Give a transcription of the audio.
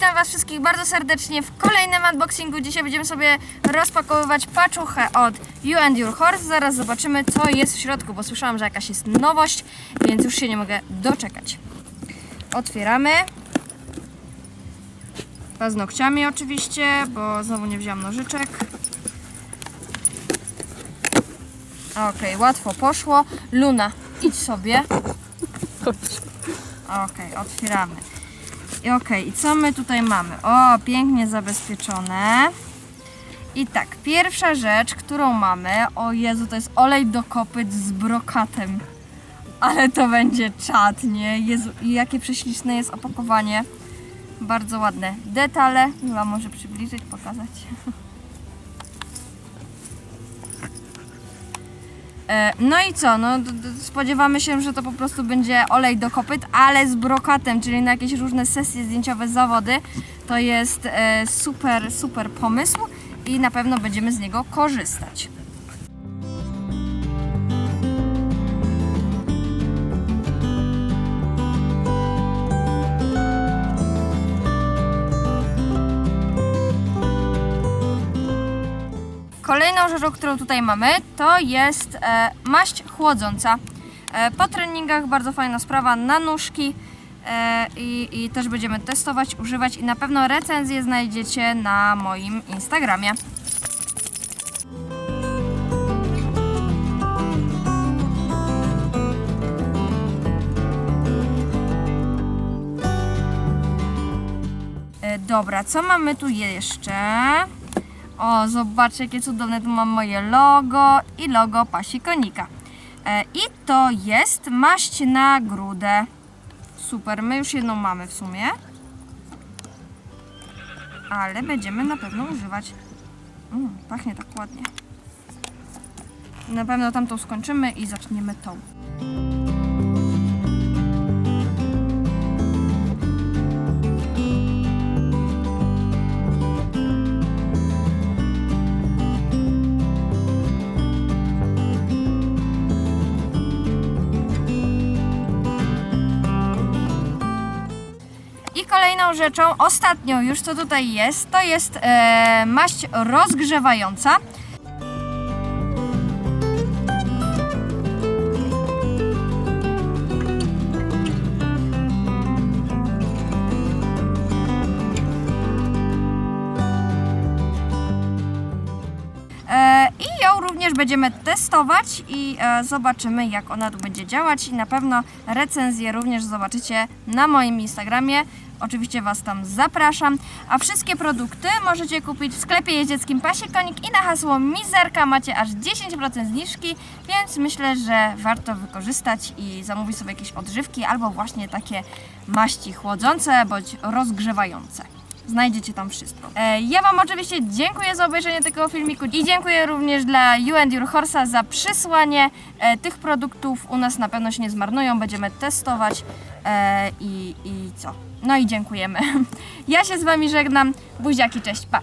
Was wszystkich bardzo serdecznie w kolejnym unboxingu. Dzisiaj będziemy sobie rozpakowywać paczuchę od You and Your Horse. Zaraz zobaczymy, co jest w środku, bo słyszałam, że jakaś jest nowość, więc już się nie mogę doczekać. Otwieramy. Paznokciami oczywiście, bo znowu nie wziąłam nożyczek. Okej, łatwo poszło. Luna, idź sobie. Okej, otwieramy. I okej, i co my tutaj mamy? O, pięknie zabezpieczone. I tak, pierwsza rzecz, którą mamy, o Jezu, to jest olej do kopyt z brokatem. Ale to będzie czad, nie? Jezu, i jakie prześliczne jest opakowanie. Bardzo ładne detale. Chyba może przybliżyć, pokazać. No i co? No, spodziewamy się, że to po prostu będzie olej do kopyt, ale z brokatem, czyli na jakieś różne sesje zdjęciowe, zawody. To jest e, super, super pomysł i na pewno będziemy z niego korzystać. Kolejną rzeczą, którą tutaj mamy, to jest e, maść chłodząca. E, po treningach bardzo fajna sprawa na nóżki e, i, i też będziemy testować, używać i na pewno recenzję znajdziecie na moim Instagramie. E, Dobra, co mamy tu jeszcze? O, zobaczcie jakie cudowne, tu mam moje logo i logo pasikonika. E, I to jest maść na grudę. Super, my już jedną mamy w sumie. Ale będziemy na pewno używać. Mm, pachnie tak ładnie. Na pewno tamtą skończymy i zaczniemy tą. Kolejną rzeczą, ostatnią już co tutaj jest, to jest e, maść rozgrzewająca. Będziemy testować i e, zobaczymy, jak ona tu będzie działać. I na pewno recenzję również zobaczycie na moim Instagramie. Oczywiście Was tam zapraszam. A wszystkie produkty możecie kupić w sklepie jeździeckim Pasikonik i na hasło Mizerka macie aż 10% zniżki, więc myślę, że warto wykorzystać i zamówić sobie jakieś odżywki albo właśnie takie maści chłodzące bądź rozgrzewające. Znajdziecie tam wszystko. E, ja Wam oczywiście dziękuję za obejrzenie tego filmiku i dziękuję również dla You and Your Horse'a za przysłanie e, tych produktów. U nas na pewno się nie zmarnują, będziemy testować e, i, i co? No i dziękujemy. Ja się z Wami żegnam. Buziaki, cześć, pa!